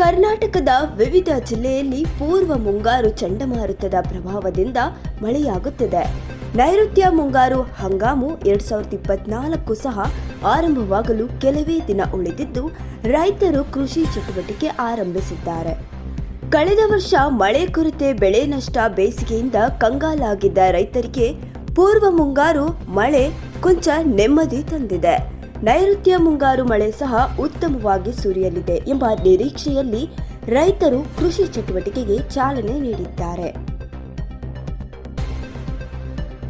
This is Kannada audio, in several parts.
ಕರ್ನಾಟಕದ ವಿವಿಧ ಜಿಲ್ಲೆಯಲ್ಲಿ ಪೂರ್ವ ಮುಂಗಾರು ಚಂಡಮಾರುತದ ಪ್ರಭಾವದಿಂದ ಮಳೆಯಾಗುತ್ತಿದೆ. ನೈಋತ್ಯ ಮುಂಗಾರು ಹಂಗಾಮು ಎರಡ್ ಸಾವಿರದ ಇಪ್ಪತ್ನಾಲ್ಕು ಸಹ ಆರಂಭವಾಗಲು ಕೆಲವೇ ದಿನ ಉಳಿದಿದ್ದು, ರೈತರು ಕೃಷಿ ಚಟುವಟಿಕೆ ಆರಂಭಿಸಿದ್ದಾರೆ. ಕಳೆದ ವರ್ಷ ಮಳೆ ಕೊರತೆ, ಬೆಳೆ ನಷ್ಟ ಬೇಸಿಗೆಯಿಂದ ಕಂಗಾಲಾಗಿದ್ದ ರೈತರಿಗೆ ಪೂರ್ವ ಮುಂಗಾರು ಮಳೆ ಕೊಂಚ ನೆಮ್ಮದಿ ತಂದಿದೆ. ನೈಋತ್ಯ ಮುಂಗಾರು ಮಳೆ ಸಹ ಉತ್ತಮವಾಗಿ ಸುರಿಯಲಿದೆ ಎಂಬ ನಿರೀಕ್ಷೆಯಲ್ಲಿ ರೈತರು ಕೃಷಿ ಚಟುವಟಿಕೆಗೆ ಚಾಲನೆ ನೀಡಿದ್ದಾರೆ.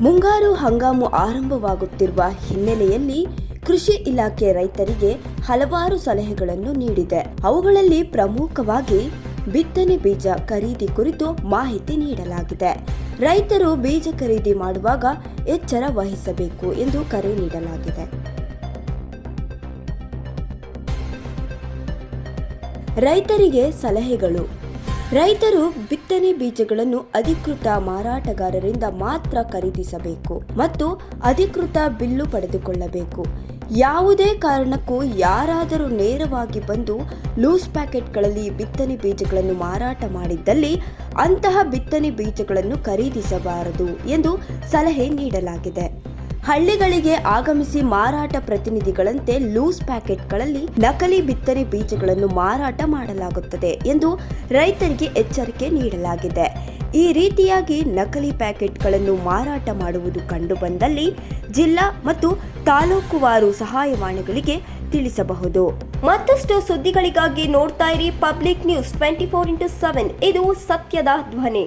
ಮುಂಗಾರು ಹಂಗಾಮು ಆರಂಭವಾಗುತ್ತಿರುವ ಹಿನ್ನೆಲೆಯಲ್ಲಿ ಕೃಷಿ ಇಲಾಖೆ ರೈತರಿಗೆ ಹಲವಾರು ಸಲಹೆಗಳನ್ನು ನೀಡಿದೆ. ಅವುಗಳಲ್ಲಿ ಪ್ರಮುಖವಾಗಿ ಬಿತ್ತನೆ ಬೀಜ ಖರೀದಿ ಕುರಿತು ಮಾಹಿತಿ ನೀಡಲಾಗಿದೆ. ರೈತರು ಬೀಜ ಖರೀದಿ ಮಾಡುವಾಗ ಎಚ್ಚರ ವಹಿಸಬೇಕು ಎಂದು ಕರೆ ನೀಡಲಾಗಿದೆ. ರೈತರಿಗೆ ಸಲಹೆಗಳು. ರೈತರು ಬಿತ್ತನೆ ಬೀಜಗಳನ್ನು ಅಧಿಕೃತ ಮಾರಾಟಗಾರರಿಂದ ಮಾತ್ರ ಖರೀದಿಸಬೇಕು ಮತ್ತು ಅಧಿಕೃತ ಬಿಲ್ಲು ಪಡೆದುಕೊಳ್ಳಬೇಕು. ಯಾವುದೇ ಕಾರಣಕ್ಕೂ ಯಾರಾದರೂ ನೇರವಾಗಿ ಬಂದು ಲೂಸ್ ಪ್ಯಾಕೆಟ್ಗಳಲ್ಲಿ ಬಿತ್ತನೆ ಬೀಜಗಳನ್ನು ಮಾರಾಟ ಮಾಡಿದ್ದಲ್ಲಿ ಅಂತಹ ಬಿತ್ತನೆ ಬೀಜಗಳನ್ನು ಖರೀದಿಸಬಾರದು ಎಂದು ಸಲಹೆ ನೀಡಲಾಗಿದೆ. ಹಳ್ಳಿಗಳಿಗೆ ಆಗಮಿಸಿ ಮಾರಾಟ ಪ್ರತಿನಿಧಿಗಳಂತೆ ಲೂಸ್ ಪ್ಯಾಕೆಟ್ಗಳಲ್ಲಿ ನಕಲಿ ಬಿತ್ತನೆ ಬೀಜಗಳನ್ನು ಮಾರಾಟ ಮಾಡಲಾಗುತ್ತದೆ ಎಂದು ರೈತರಿಗೆ ಎಚ್ಚರಿಕೆ ನೀಡಲಾಗಿದೆ. ಈ ರೀತಿಯಾಗಿ ನಕಲಿ ಪ್ಯಾಕೆಟ್ಗಳನ್ನು ಮಾರಾಟ ಮಾಡುವುದು ಕಂಡುಬಂದಲ್ಲಿ ಜಿಲ್ಲಾ ಮತ್ತು ತಾಲೂಕುವಾರು ಸಹಾಯವಾಣಿಗಳಿಗೆ ತಿಳಿಸಬಹುದು. ಮತ್ತಷ್ಟು ಸುದ್ದಿಗಳಿಗಾಗಿ ನೋಡ್ತಾ ಇರಿ public news twenty four into seven. ಇದು ಸತ್ಯದ ಧ್ವನಿ.